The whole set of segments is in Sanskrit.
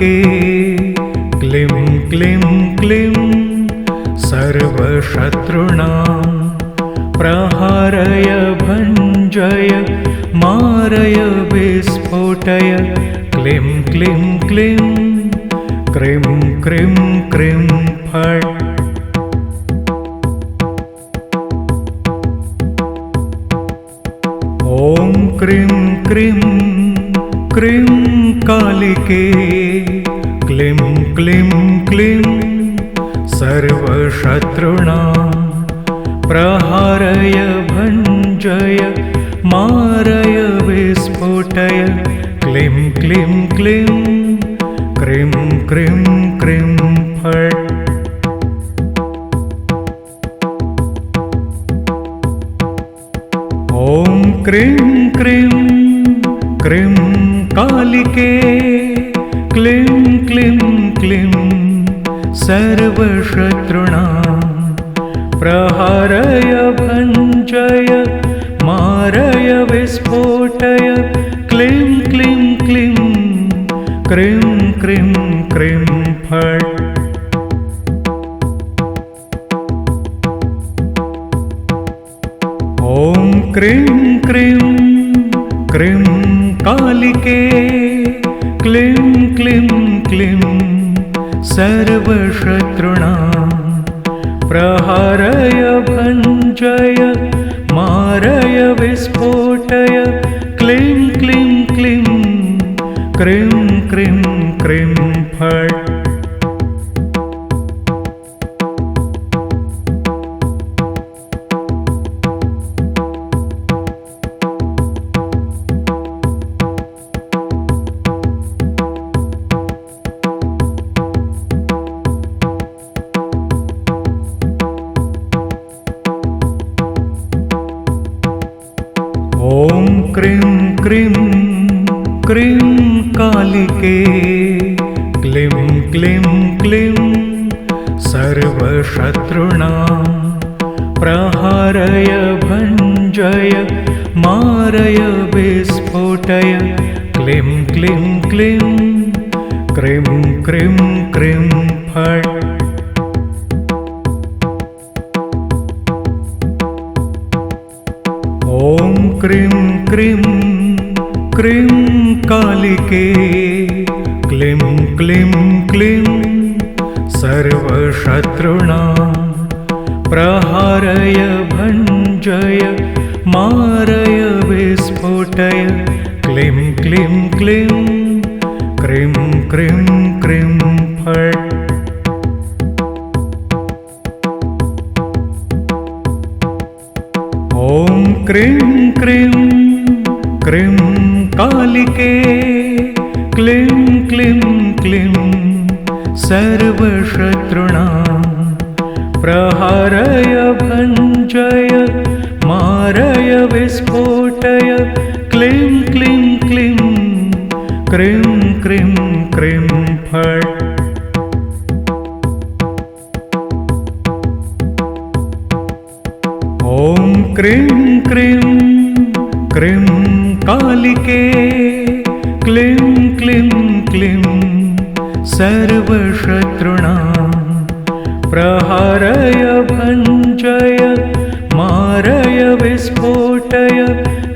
कालिके क्लीं क्लीं क्लीं। सर्वशत्रुणां प्रहारय भञ्जय मारय विस्फोटय। क्लीं क्लीं क्लीं। क्रीं क्रीं क्रीं फट् ॐ क्रीं क्रीं क्रीं कालिके। क्लीं क्लीं क्लीं। सर्वशत्रुणां। प्रहारय भञ्जय मारय विस्फोटय। क्लीं क्लीं क्लीं। क्रीं क्रीं क्रीं सर्वशत्रुणां। प्रहारय भञ्जय मारय विस्फोटय। क्लीं क्लीं क्लीं क्रीं क्रीं क्रीं फट् ॐ क्रीं क्रीं क्रीं कालिके। क्लीं क्लीं क्लीं सर्वशत्रुणां प्रहारय भञ्जय मारय विस्फोटय क्लीं क्लीं क्लीं क्रीं क्रीं क्रीं फट् प्रहारय भञ्जय मारय विस्फोटय। क्लीं क्लीं क्लीं क्रीं क्रीं क्रीं फट् ॐ क्रीं क्रीं क्रीं कालिके। क्लीं क्लीं क्लीं सर्वशत्रुणां प्रहारय भञ्जय मारय विस्फोटय। क्लीं क्लीं क्लीं क्रीं क्रीं क्रीं फट् ॐ क्रीं क्रीं क्रीं कालिके। क्लीं क्लीं क्लीं सर्वशत्रुणां प्रहारय भञ्जय मारय विस्फोटय क्लीं क्लीं क्लीं क्रीं क्रीं क्रीं फट् ॐ क्रीं क्रीं क्रीं कालिके क्लीं क्लीं क्लीं सर्वशत्रुणां प्रहारय भञ्जय मारय विस्फोटय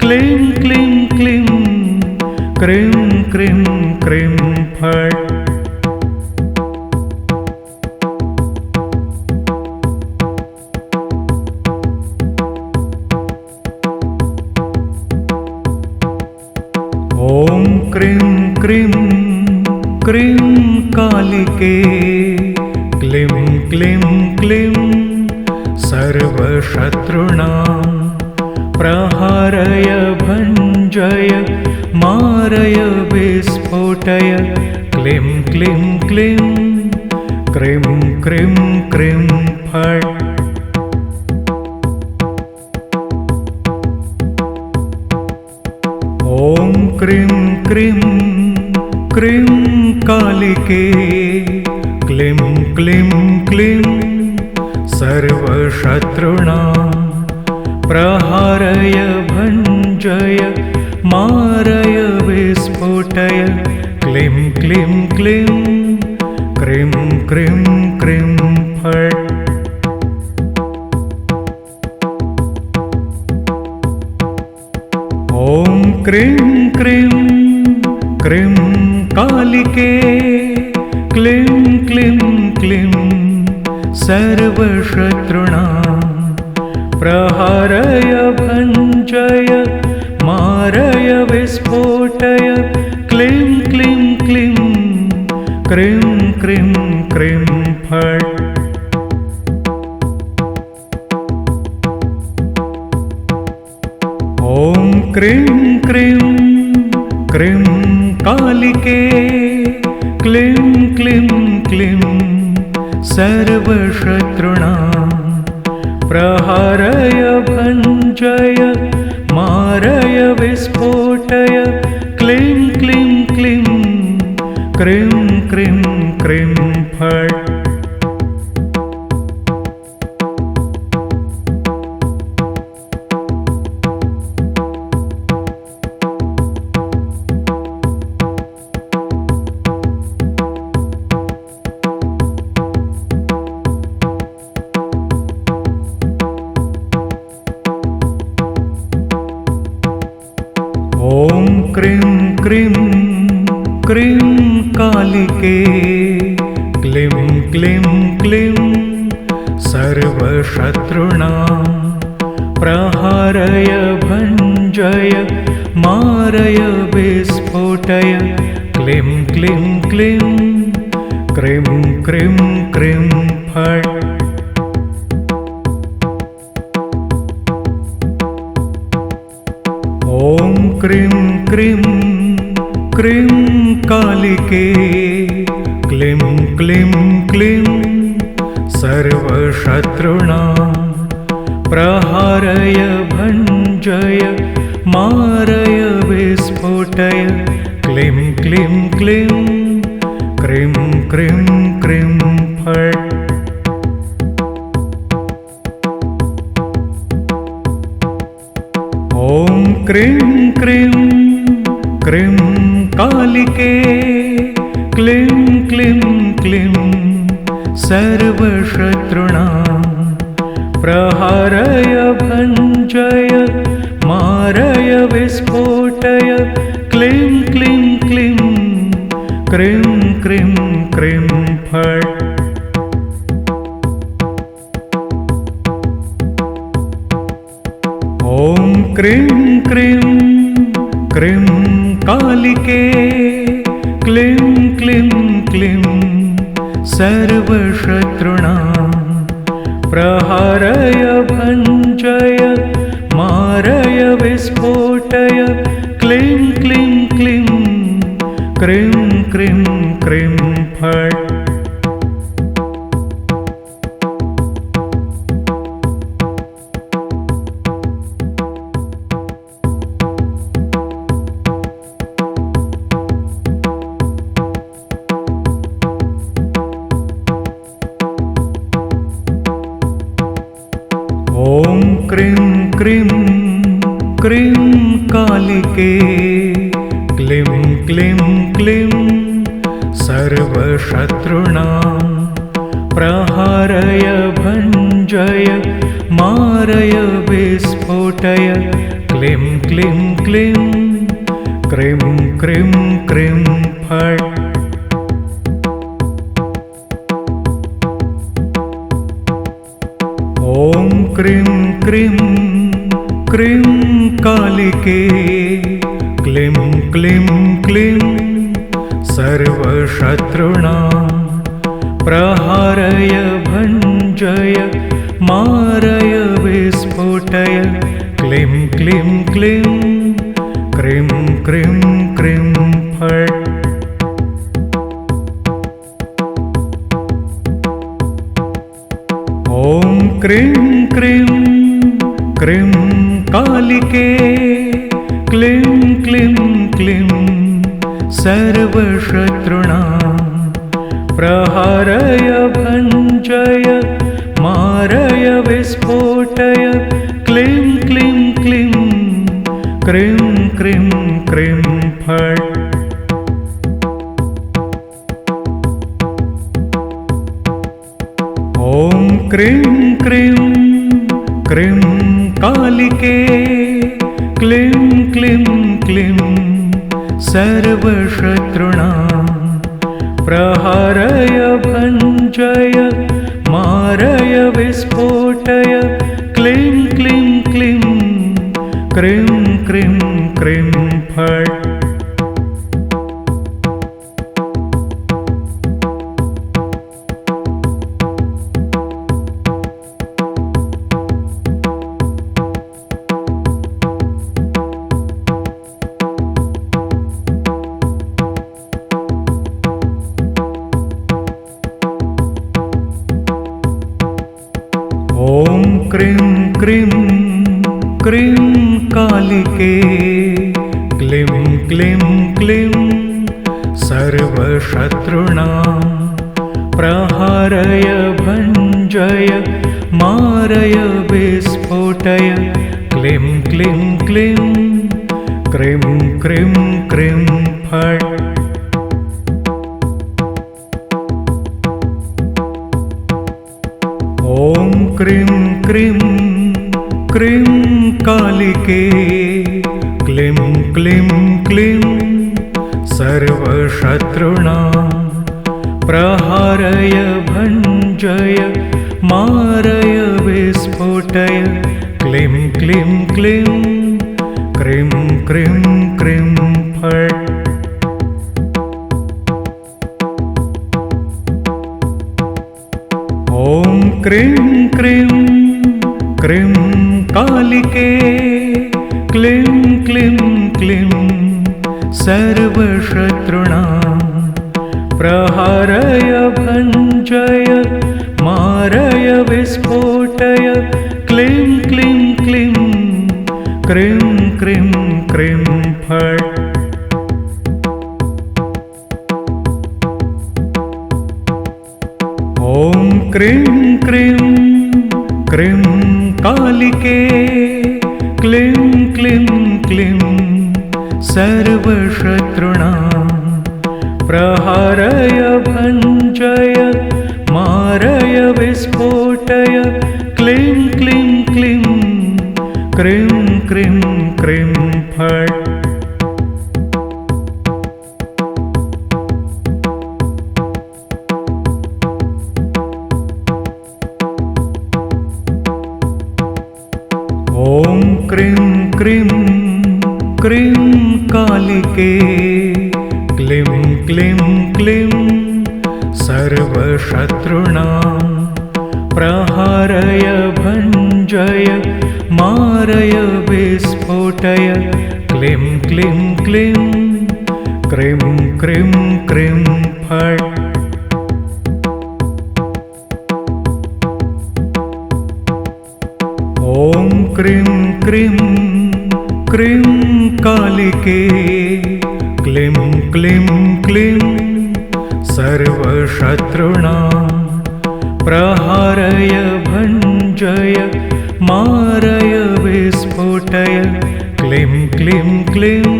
क्लीं क्लीं क्लीं क्रीं क्रीं क्रीं फट् ॐ क्रीं क्रीं क्रीं कालिके क्लीं क्लीं क्लीं सर्वशत्रुणां प्रहारय भञ्जय मारय विस्फोटय। क्लीं क्लीं क्लीं क्रीं क्रीं क्रीं फट् ॐ क्रीं क्रीं क्रीं कालिके क्लीं क्लीं क्लीं। सर्वशत्रुणां प्रहारय भञ्जय मारय विस्फोटय। क्लीं क्लीं क्लीं। क्रीं क्रीं क्रीं फट् ॐ क्रीं क्रीं। क्रीं कालिके क्लीं क्लीं क्लीं सर्वशत्रुणां प्रहारय भञ्जय मारय विस्फोटय क्लीं क्लीं क्लीं क्रीं क्रीं क्रीं फट् ॐ क्रीं सर्वशत्रुणां। प्रहारय भञ्जय मारय विस्फोटय। क्लीं क्लीं क्लीं। क्रीं क्रीं क्रीं फट् कालिके क्लीं क्लीं क्लीं। सर्वशत्रुणां। प्रहारय भञ्जय मारय विस्फोटय। क्लीं क्लीं क्लीं। क्रीं क्रीं क्रीं फट् ॐ क्रीं क्रीं क्रीं कालिके क्लीं क्लीं क्लीं सर्वशत्रुणां प्रहारय भञ्जय मारय विस्फोटय। क्लीं क्लीं क्लीं क्रीं क्रीं क्रीं फट् ॐ क्रीं क्रीं क्रीं कालिके क्लीं क्लीं क्लीं सर्वशत्रुणां। प्रहारय भञ्जय मारय विस्फोटय क्लीं क्लीं क्लीं क्रीं क्रीं क्रीं फट् ॐ क्रीं क्रीं कालिके क्लीं क्लीं क्लीं सर्वशत्रुणां। प्रहारय भञ्जय मारय विस्फोटय क्लीं क्लीं क्लीं क्रीं क्रीं क्रीं फट् क्रीं क्रीं कालिके क्लीं क्लीं क्लीं सर्वशत्रुणां। प्रहारय भञ्जय मारय विस्फोटय। क्लीं क्लीं क्लीं क्रीं क्रीं क्रीं फट् ॐ क्रीं क्रीं क्रीं कालिके क्लीं क्लीं क्लीं सर्वशत्रुणां प्रहारय भञ्जय मारय विस्फोटय क्लीं क्लीं क्लीं क्रीं क्रीं विस्फोटय मारय विस्फोटय। क्लीं क्लीं क्लीं क्रीं क्रीं क्रीं फट् ॐ क्रीं क्रीं क्रीं कालिके। क्लीं क्लीं क्लीं सर्वशत्रुणां। प्रहारय भञ्जय। मारय कालिके क्लीं क्लीं क्लीं सर्वशत्रुणां। प्रहारय भञ्जय मारय विस्फोटय। क्लीं क्लीं क्लीं क्रीं क्रीं क्रीं फट् ॐ क्रीं क्रीं क्रीं कालिके। क्लीं क्लीं क्लीं सर्वशत्रुणां। प्रहारय भञ्जय मारय विस्फोटय। क्लीं क्लीं क्लीं क्रीं क्रीं प्रहारय भञ्जय मारय विस्फोटय क्लीं क्लीं क्लीं क्रीं क्रीं क्रीं फट् ॐ क्रीं क्रीं क्रीं कालिके क्लीं क्लीं क्लीं सर्वशत्रुणां प्रहारय भञ्जय मारय विस्फोटय क्लीं क्लीं क्लीं क्रीं क्रीं क्रीं फट् ॐ क्रीं क्रीं क्रीं कालिके। क्लीं क्लीं क्लीं सर्वशत्रुणां प्रहारय भञ्जय मारय विस्फोटय। क्लीं क्लीं क्लीं क्रीं क्रीं क्रीं फट्। ॐ क्रीं क्रीं क्रीं कालिके क्लीं क्लीं क्लीं। सर्वशत्रुणां प्रहारय भञ्जय मारय विस्फोटय। क्लीं क्लीं क्लीं